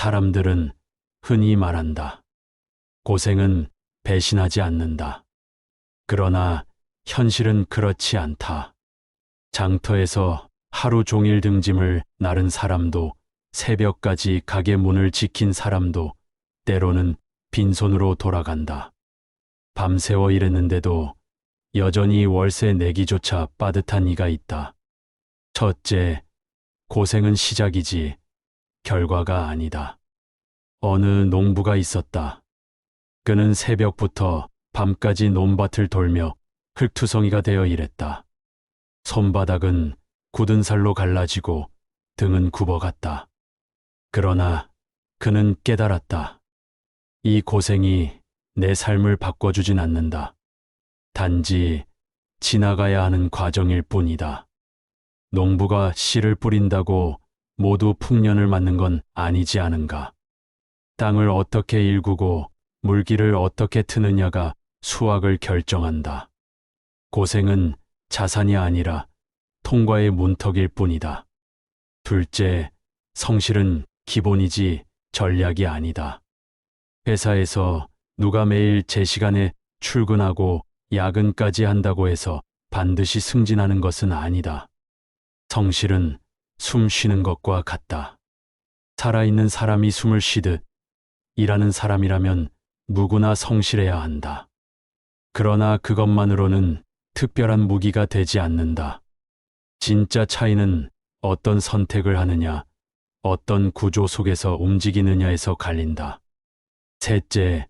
사람들은 흔히 말한다. 고생은 배신하지 않는다. 그러나 현실은 그렇지 않다. 장터에서 하루 종일 등짐을 나른 사람도 새벽까지 가게 문을 지킨 사람도 때로는 빈손으로 돌아간다. 밤새워 일했는데도 여전히 월세 내기조차 빠듯한 이가 있다. 첫째, 고생은 시작이지 결과가 아니다. 어느 농부가 있었다. 그는 새벽부터 밤까지 논밭을 돌며 흙투성이가 되어 일했다. 손바닥은 굳은 살로 갈라지고 등은 굽어갔다. 그러나 그는 깨달았다. 이 고생이 내 삶을 바꿔주진 않는다. 단지 지나가야 하는 과정일 뿐이다. 농부가 씨를 뿌린다고 모두 풍년을 맞는 건 아니지 않은가. 땅을 어떻게 일구고 물기를 어떻게 트느냐가 수확을 결정한다. 고생은 자산이 아니라 통과의 문턱일 뿐이다. 둘째, 성실은 기본이지 전략이 아니다. 회사에서 누가 매일 제 시간에 출근하고 야근까지 한다고 해서 반드시 승진하는 것은 아니다. 성실은 숨 쉬는 것과 같다. 살아있는 사람이 숨을 쉬듯 일하는 사람이라면 누구나 성실해야 한다. 그러나 그것만으로는 특별한 무기가 되지 않는다. 진짜 차이는 어떤 선택을 하느냐, 어떤 구조 속에서 움직이느냐에서 갈린다. 셋째,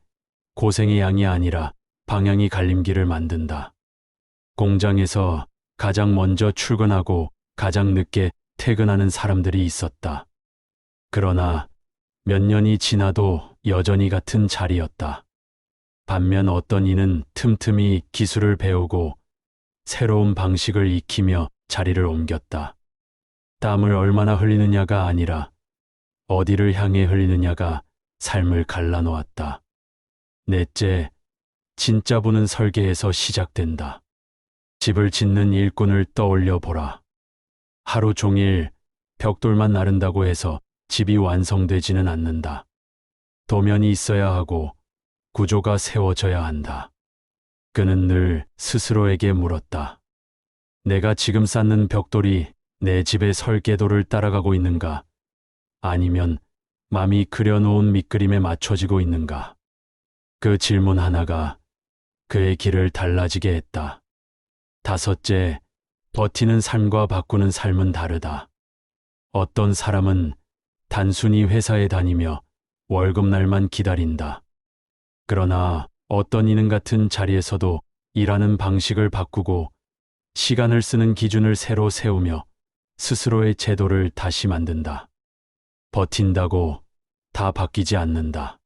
고생의 양이 아니라 방향이 갈림길을 만든다. 공장에서 가장 먼저 출근하고 가장 늦게 퇴근하는 사람들이 있었다. 그러나 몇 년이 지나도 여전히 같은 자리였다. 반면 어떤 이는 틈틈이 기술을 배우고 새로운 방식을 익히며 자리를 옮겼다. 땀을 얼마나 흘리느냐가 아니라 어디를 향해 흘리느냐가 삶을 갈라놓았다. 넷째, 진짜 부는 설계에서 시작된다. 집을 짓는 일꾼을 떠올려 보라. 하루 종일 벽돌만 나른다고 해서 집이 완성되지는 않는다. 도면이 있어야 하고 구조가 세워져야 한다. 그는 늘 스스로에게 물었다. 내가 지금 쌓는 벽돌이 내 집의 설계도를 따라가고 있는가? 아니면 mam이 그려놓은 밑그림에 맞춰지고 있는가? 그 질문 하나가 그의 길을 달라지게 했다. 다섯째, 버티는 삶과 바꾸는 삶은 다르다. 어떤 사람은 단순히 회사에 다니며 월급날만 기다린다. 그러나 어떤 이는 같은 자리에서도 일하는 방식을 바꾸고 시간을 쓰는 기준을 새로 세우며 스스로의 제도를 다시 만든다. 버틴다고 다 바뀌지 않는다.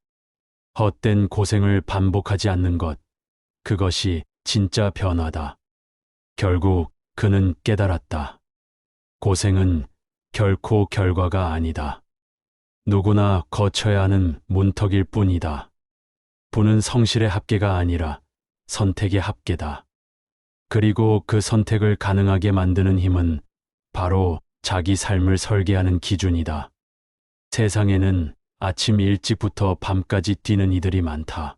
헛된 고생을 반복하지 않는 것, 그것이 진짜 변화다. 결국 그는 깨달았다. 고생은 결코 결과가 아니다. 누구나 거쳐야 하는 문턱일 뿐이다. 부는 성실의 합계가 아니라 선택의 합계다. 그리고 그 선택을 가능하게 만드는 힘은 바로 자기 삶을 설계하는 기준이다. 세상에는 아침 일찍부터 밤까지 뛰는 이들이 많다.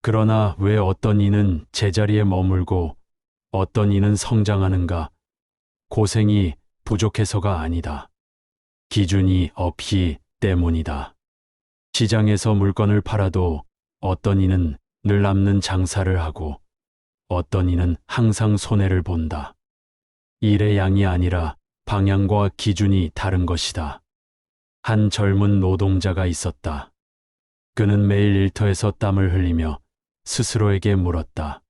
그러나 왜 어떤 이는 제자리에 머물고 어떤 이는 성장하는가? 고생이 부족해서가 아니다. 기준이 없기 때문이다. 시장에서 물건을 팔아도 어떤 이는 늘 남는 장사를 하고 어떤 이는 항상 손해를 본다. 일의 양이 아니라 방향과 기준이 다른 것이다. 한 젊은 노동자가 있었다. 그는 매일 일터에서 땀을 흘리며 스스로에게 물었다.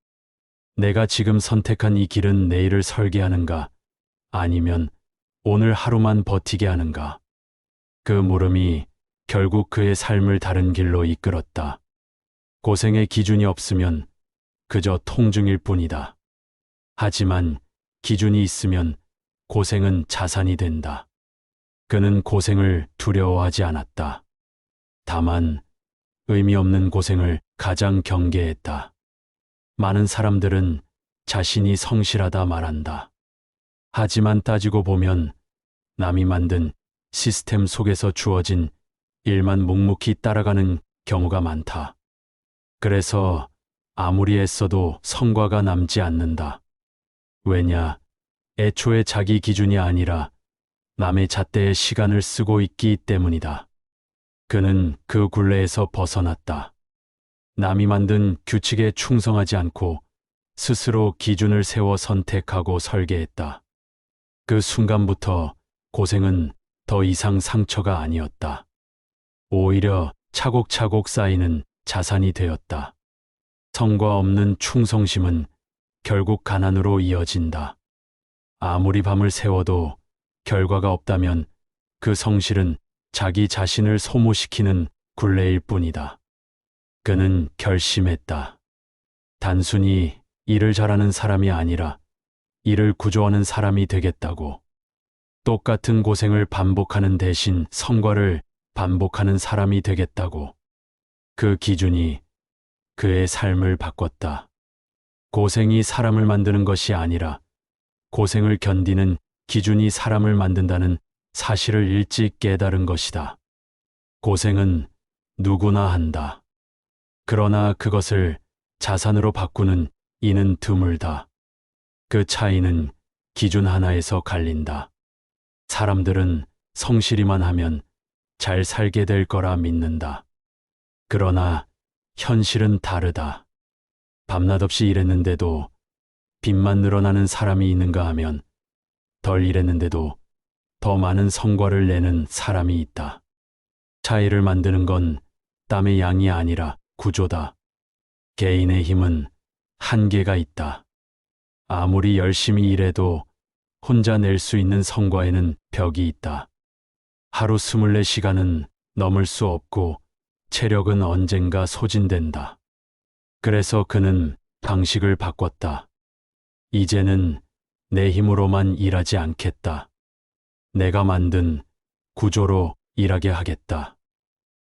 내가 지금 선택한 이 길은 내일을 설계하는가? 아니면 오늘 하루만 버티게 하는가? 그 물음이 결국 그의 삶을 다른 길로 이끌었다. 고생의 기준이 없으면 그저 통증일 뿐이다. 하지만 기준이 있으면 고생은 자산이 된다. 그는 고생을 두려워하지 않았다. 다만 의미 없는 고생을 가장 경계했다. 많은 사람들은 자신이 성실하다 말한다. 하지만 따지고 보면 남이 만든 시스템 속에서 주어진 일만 묵묵히 따라가는 경우가 많다. 그래서 아무리 애써도 성과가 남지 않는다. 왜냐? 애초에 자기 기준이 아니라 남의 잣대에 시간을 쓰고 있기 때문이다. 그는 그 굴레에서 벗어났다. 남이 만든 규칙에 충성하지 않고 스스로 기준을 세워 선택하고 설계했다. 그 순간부터 고생은 더 이상 상처가 아니었다. 오히려 차곡차곡 쌓이는 자산이 되었다. 성과 없는 충성심은 결국 가난으로 이어진다. 아무리 밤을 새워도 결과가 없다면 그 성실은 자기 자신을 소모시키는 굴레일 뿐이다. 그는 결심했다. 단순히 일을 잘하는 사람이 아니라 일을 구조하는 사람이 되겠다고. 똑같은 고생을 반복하는 대신 성과를 반복하는 사람이 되겠다고. 그 기준이 그의 삶을 바꿨다. 고생이 사람을 만드는 것이 아니라 고생을 견디는 기준이 사람을 만든다는 사실을 일찍 깨달은 것이다. 고생은 누구나 한다. 그러나 그것을 자산으로 바꾸는 이는 드물다. 그 차이는 기준 하나에서 갈린다. 사람들은 성실히만 하면 잘 살게 될 거라 믿는다. 그러나 현실은 다르다. 밤낮 없이 일했는데도 빚만 늘어나는 사람이 있는가 하면 덜 일했는데도 더 많은 성과를 내는 사람이 있다. 차이를 만드는 건 땀의 양이 아니라 구조다. 개인의 힘은 한계가 있다. 아무리 열심히 일해도 혼자 낼 수 있는 성과에는 벽이 있다. 하루 24시간은 넘을 수 없고 체력은 언젠가 소진된다. 그래서 그는 방식을 바꿨다. 이제는 내 힘으로만 일하지 않겠다. 내가 만든 구조로 일하게 하겠다.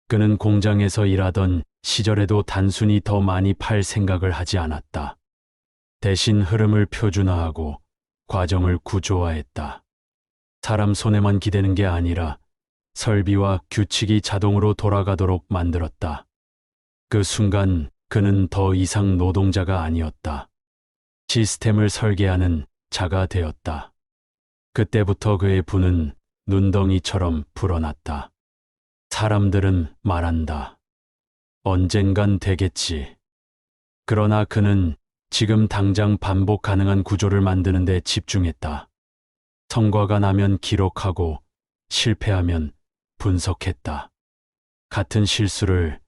그는 공장에서 일하던 시절에도 단순히 더 많이 팔 생각을 하지 않았다. 대신 흐름을 표준화하고 과정을 구조화했다. 사람 손에만 기대는 게 아니라 설비와 규칙이 자동으로 돌아가도록 만들었다. 그 순간 그는 더 이상 노동자가 아니었다. 시스템을 설계하는 자가 되었다. 그때부터 그의 부는 눈덩이처럼 불어났다. 사람들은 말한다. 언젠간 되겠지. 그러나 그는 지금 당장 반복 가능한 구조를 만드는 데 집중했다. 성과가 나면 기록하고 실패하면 분석했다. 같은 실수를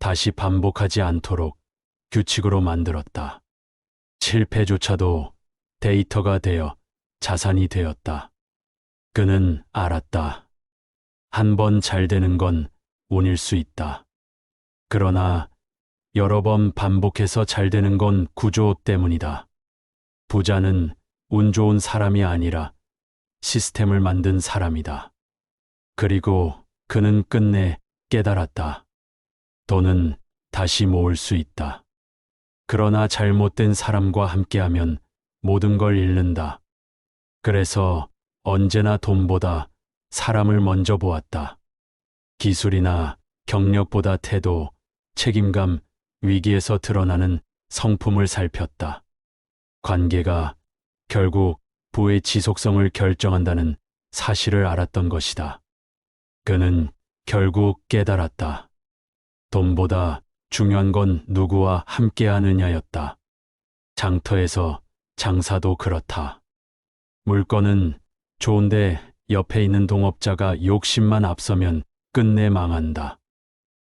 다시 반복하지 않도록 규칙으로 만들었다. 실패조차도 데이터가 되어 자산이 되었다. 그는 알았다. 한 번 잘 되는 건 운일 수 있다. 그러나 여러 번 반복해서 잘 되는 건 구조 때문이다. 부자는 운 좋은 사람이 아니라 시스템을 만든 사람이다. 그리고 그는 끝내 깨달았다. 돈은 다시 모을 수 있다. 그러나 잘못된 사람과 함께하면 모든 걸 잃는다. 그래서 언제나 돈보다 사람을 먼저 보았다. 기술이나 경력보다 태도, 책임감, 위기에서 드러나는 성품을 살폈다. 관계가 결국 부의 지속성을 결정한다는 사실을 알았던 것이다. 그는 결국 깨달았다. 돈보다 중요한 건 누구와 함께 하느냐였다. 장터에서 장사도 그렇다. 물건은 좋은데 옆에 있는 동업자가 욕심만 앞서면 끝내 망한다.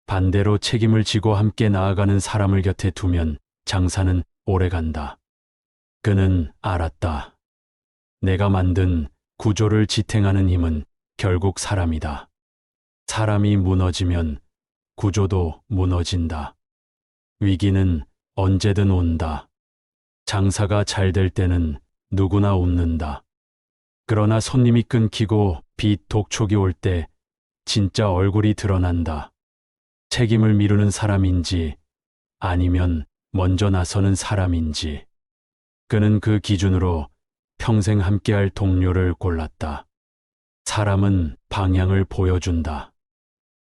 반대로 책임을 지고 함께 나아가는 사람을 곁에 두면 장사는 오래 간다. 그는 알았다. 내가 만든 구조를 지탱하는 힘은 결국 사람이다. 사람이 무너지면 구조도 무너진다. 위기는 언제든 온다. 장사가 잘 될 때는 누구나 웃는다. 그러나 손님이 끊기고 빚 독촉이 올 때 진짜 얼굴이 드러난다. 책임을 미루는 사람인지 아니면 먼저 나서는 사람인지 그는 그 기준으로 평생 함께할 동료를 골랐다. 사람은 방향을 보여준다.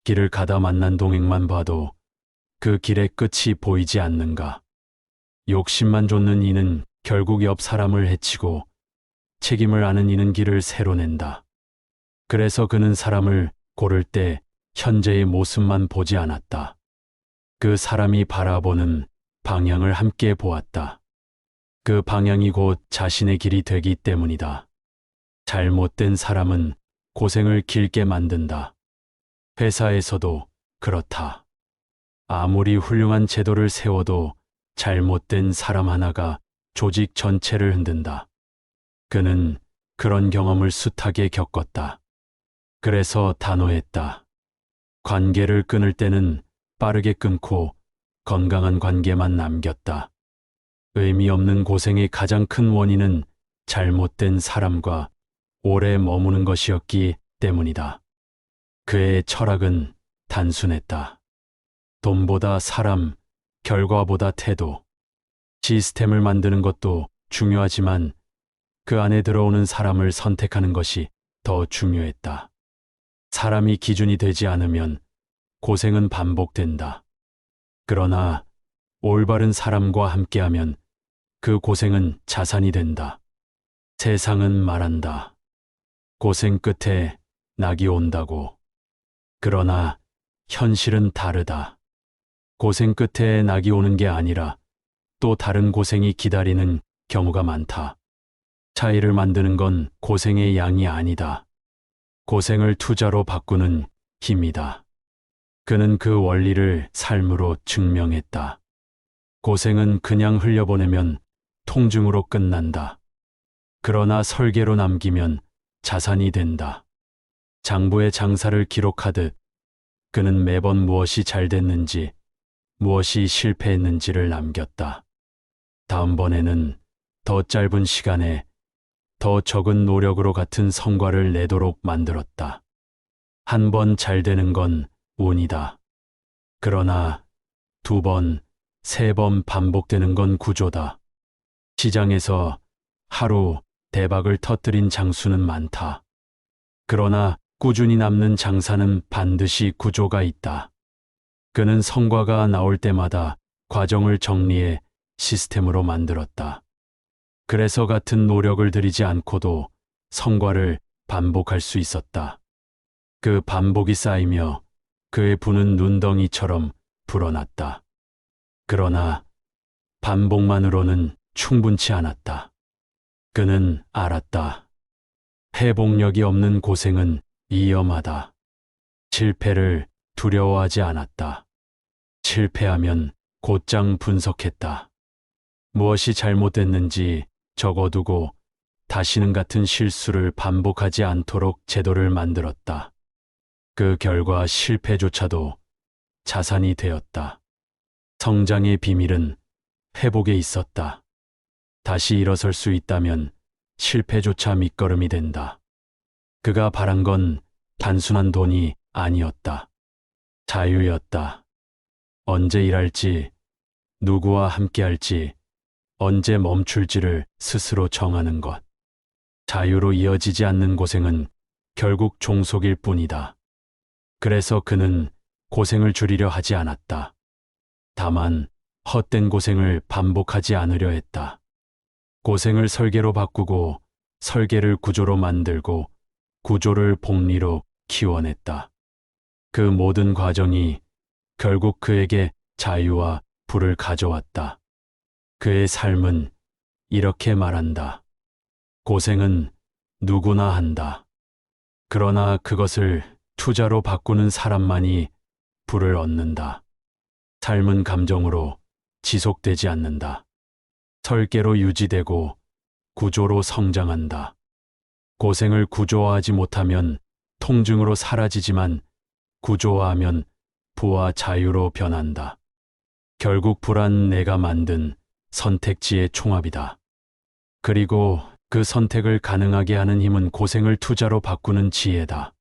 길을 가다 만난 동행만 봐도 그 길의 끝이 보이지 않는가. 욕심만 쫓는 이는 결국 옆 사람을 해치고 책임을 아는 이는 길을 새로 낸다. 그래서 그는 사람을 고를 때 현재의 모습만 보지 않았다. 그 사람이 바라보는 방향을 함께 보았다. 그 방향이 곧 자신의 길이 되기 때문이다. 잘못된 사람은 고생을 길게 만든다. 회사에서도 그렇다. 아무리 훌륭한 제도를 세워도 잘못된 사람 하나가 조직 전체를 흔든다. 그는 그런 경험을 숱하게 겪었다. 그래서 단호했다. 관계를 끊을 때는 빠르게 끊고 건강한 관계만 남겼다. 의미 없는 고생의 가장 큰 원인은 잘못된 사람과 오래 머무는 것이었기 때문이다. 그의 철학은 단순했다. 돈보다 사람, 결과보다 태도. 시스템을 만드는 것도 중요하지만 그 안에 들어오는 사람을 선택하는 것이 더 중요했다. 사람이 기준이 되지 않으면 고생은 반복된다. 그러나 올바른 사람과 함께하면 그 고생은 자산이 된다. 세상은 말한다. 고생 끝에 낙이 온다고. 그러나 현실은 다르다. 고생 끝에 낙이 오는 게 아니라 또 다른 고생이 기다리는 경우가 많다. 차이를 만드는 건 고생의 양이 아니다. 고생을 투자로 바꾸는 힘이다. 그는 그 원리를 삶으로 증명했다. 고생은 그냥 흘려보내면 통증으로 끝난다. 그러나 설계로 남기면 자산이 된다. 장부의 장사를 기록하듯 그는 매번 무엇이 잘 됐는지, 무엇이 실패했는지를 남겼다. 다음번에는 더 짧은 시간에 더 적은 노력으로 같은 성과를 내도록 만들었다. 한 번 잘 되는 건 운이다. 그러나 두 번, 세 번 반복되는 건 구조다. 시장에서 하루 대박을 터뜨린 장수는 많다. 그러나 꾸준히 남는 장사는 반드시 구조가 있다. 그는 성과가 나올 때마다 과정을 정리해 시스템으로 만들었다. 그래서 같은 노력을 들이지 않고도 성과를 반복할 수 있었다. 그 반복이 쌓이며 그의 부는 눈덩이처럼 불어났다. 그러나 반복만으로는 충분치 않았다. 그는 알았다. 회복력이 없는 고생은 위험하다. 실패를 두려워하지 않았다. 실패하면 곧장 분석했다. 무엇이 잘못됐는지 적어두고 다시는 같은 실수를 반복하지 않도록 제도를 만들었다. 그 결과 실패조차도 자산이 되었다. 성장의 비밀은 회복에 있었다. 다시 일어설 수 있다면 실패조차 밑거름이 된다. 그가 바란 건 단순한 돈이 아니었다. 자유였다. 언제 일할지, 누구와 함께할지, 언제 멈출지를 스스로 정하는 것. 자유로 이어지지 않는 고생은 결국 종속일 뿐이다. 그래서 그는 고생을 줄이려 하지 않았다. 다만 헛된 고생을 반복하지 않으려 했다. 고생을 설계로 바꾸고 설계를 구조로 만들고 구조를 복리로 키워냈다. 그 모든 과정이 결국 그에게 자유와 부를 가져왔다. 그의 삶은 이렇게 말한다. 고생은 누구나 한다. 그러나 그것을 투자로 바꾸는 사람만이 부를 얻는다. 삶은 감정으로 지속되지 않는다. 설계로 유지되고 구조로 성장한다. 고생을 구조화하지 못하면 통증으로 사라지지만 구조화하면 부와 자유로 변한다. 결국 불안 내가 만든 선택지의 총합이다. 그리고 그 선택을 가능하게 하는 힘은 고생을 투자로 바꾸는 지혜다.